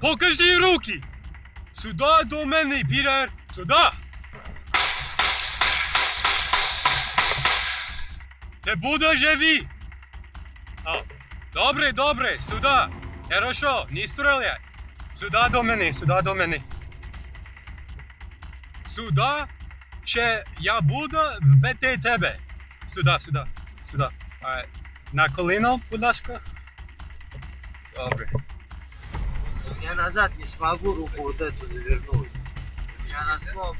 Покажи руки! Сюди до мене, Пітер! Сюди! Ти будеш живі! А, добре, добре, сюди! Хорошо, не стріляй! Сюди до мене, сюди до мене. Сюди, ще я буду вбити тебе. Сюди, сюди, сюди. На коліно, будь ласка. Добре. Назад не смогу руку вот эту завернуть. Я на слом.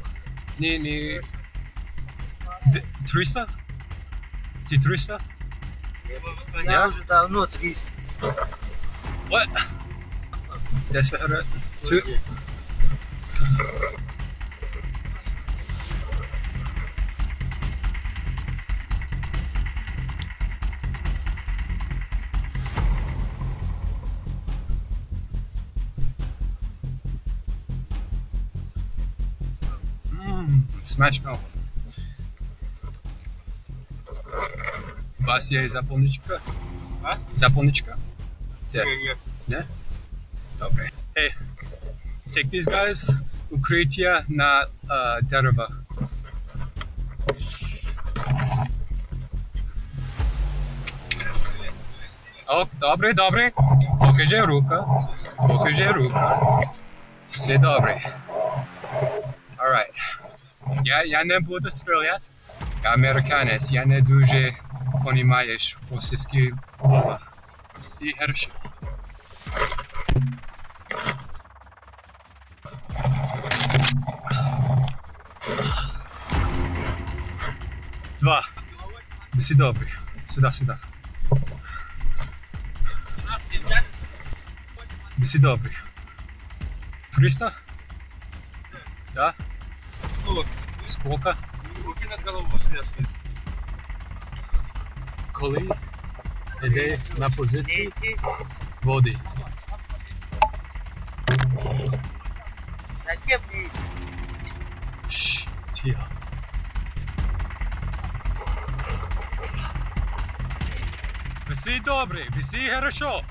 Не, не. Триса? 300? триса? 300? Я Я? уже давно 300. What? 10 гривень. Two? Ммм, смачно. У вас є запальничка? А? Запальничка? Де? Не-не. Не? Добре. Hey, take these guys. Укриття на uh, деревах. О, добре, добре. Покажи рука. Покажи рука. Все добре. Я, я не буду стріляти. Я американець, я не дуже понімаєш російські мова. Всі хорошо. Два. Всі добрі. Сюди, сюди. Всі добрі. 300? Да? Сколько? Сколько? Руки над головой связаны. Коли йде на позиції води. Зачем мне Шш, тихо. Всі добрі, всі хорошо.